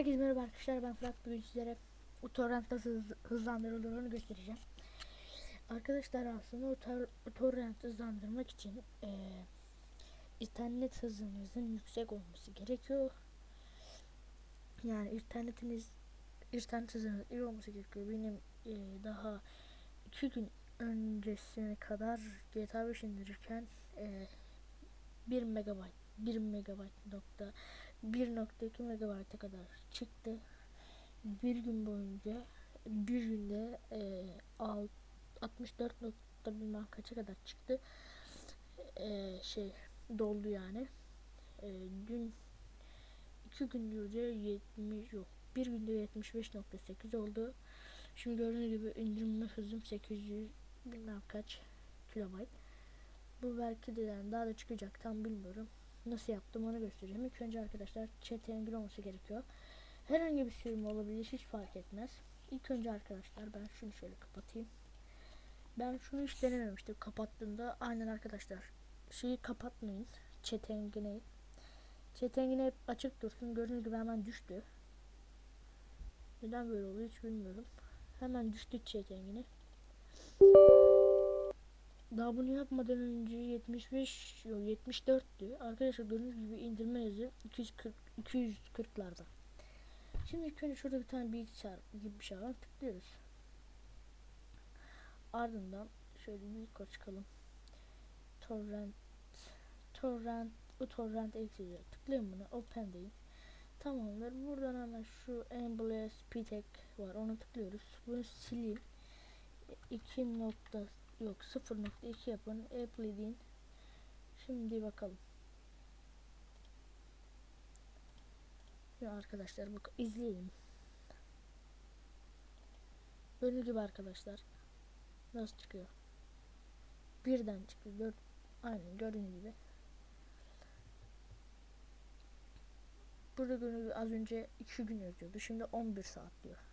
Herkese merhaba arkadaşlar ben Fırat bugün sizlere uTorrent nasıl hız, hızlandırıldığını göstereceğim. Arkadaşlar aslında utor, uTorrent hızlandırmak için eee internet hızınızın yüksek olması gerekiyor. Yani internetiniz internet hızınız iyi olması gerekiyor. Benim eee, daha iki gün öncesine kadar GTA 5 indirirken eee 1 megabayt 1 megabayt nokta 1.2 megabayta kadar çıktı. Bir gün boyunca bir günde e, al- 64 nokta bilmem kaça kadar çıktı. E, şey doldu yani. E, dün iki gündür de 70 yok. Bir günde 75.8 oldu. Şimdi gördüğünüz gibi indirme hızım 800 bilmem kaç kilobayt. Bu belki de yani daha da çıkacak tam bilmiyorum. Nasıl yaptım onu göstereceğim. İlk önce arkadaşlar chat'e ilgili olması gerekiyor. Herhangi bir sürüm olabilir hiç fark etmez. İlk önce arkadaşlar ben şunu şöyle kapatayım. Ben şunu hiç denememiştim. Kapattığımda aynen arkadaşlar şeyi kapatmayın. Chat engine'i. Chat engine hep açık dursun. Gördüğünüz gibi hemen düştü. Neden böyle oluyor hiç bilmiyorum. Hemen düştü chat engine. Daha bunu yapmadan önce 75 yok 74'tü. Arkadaşlar gördüğünüz gibi indirme hızı 240 240'larda. Şimdi ilk önce şurada bir tane bilgisayar gibi bir şey var. Tıklıyoruz. Ardından şöyle bir yukarı çıkalım. Torrent Torrent bu torrent eksiği tıklayın bunu open deyin. Tamamdır. Buradan hemen şu Emblas Pitek var. Onu tıklıyoruz. Bunu sileyim. 2 nokta yok 0.2 yapın. Apple deyin. Şimdi bakalım. Ya arkadaşlar bak izleyelim. Gördüğünüz gibi arkadaşlar. Nasıl çıkıyor? Birden çıktı. Dört. Aynen gördüğünüz gibi. Burada gördüğünüz az önce 2 gün yazıyordu. Şimdi 11 saat diyor.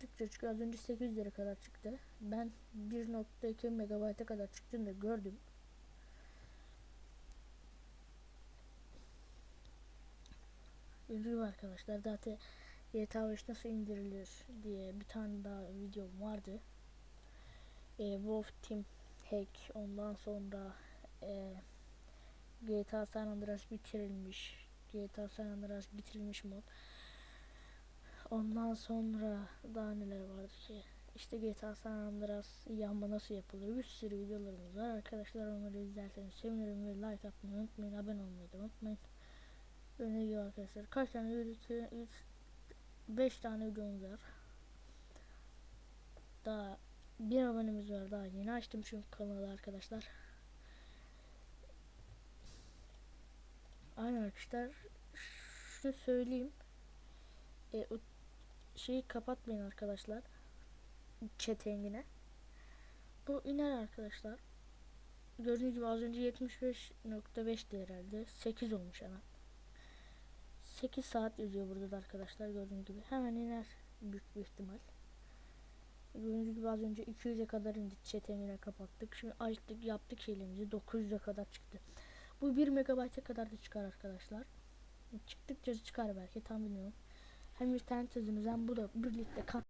Çıktıkça çıkıyor. Az önce 800 lira kadar çıktı. Ben 1.2 megabayta kadar çıktığını da gördüm. Gibi arkadaşlar zaten GTA 5 nasıl indirilir diye bir tane daha videom vardı. E, Wolf Team Hack ondan sonra e, GTA San Andreas bitirilmiş. GTA San Andreas bitirilmiş mod. Ondan sonra daha neler vardı ki? İşte GTA San Andreas yanma nasıl yapılır? Bir sürü videolarımız var. Arkadaşlar onları izlerseniz sevinirim ve like atmayı unutmayın. Abone olmayı da unutmayın. Gibi arkadaşlar. Kaç tane video? 3 5 tane videomuz var. Daha bir abonemiz var. Daha yeni açtım şu kanalı arkadaşlar. Aynen arkadaşlar. Şunu söyleyeyim. E, şeyi kapatmayın arkadaşlar. Chat yine. Bu iner arkadaşlar. Gördüğünüz gibi az önce 75.5'ti herhalde. 8 olmuş hemen. 8 saat yazıyor burada da arkadaşlar gördüğünüz gibi. Hemen iner büyük bir ihtimal. Gördüğünüz gibi az önce 200'e kadar indi yine kapattık. Şimdi açtık yaptık şeylerimizi 900'e kadar çıktı. Bu 1 megabayta kadar da çıkar arkadaşlar. Çıktıkça çıkar belki tam bilmiyorum. Hem internet hızınız hem bu da birlikte kat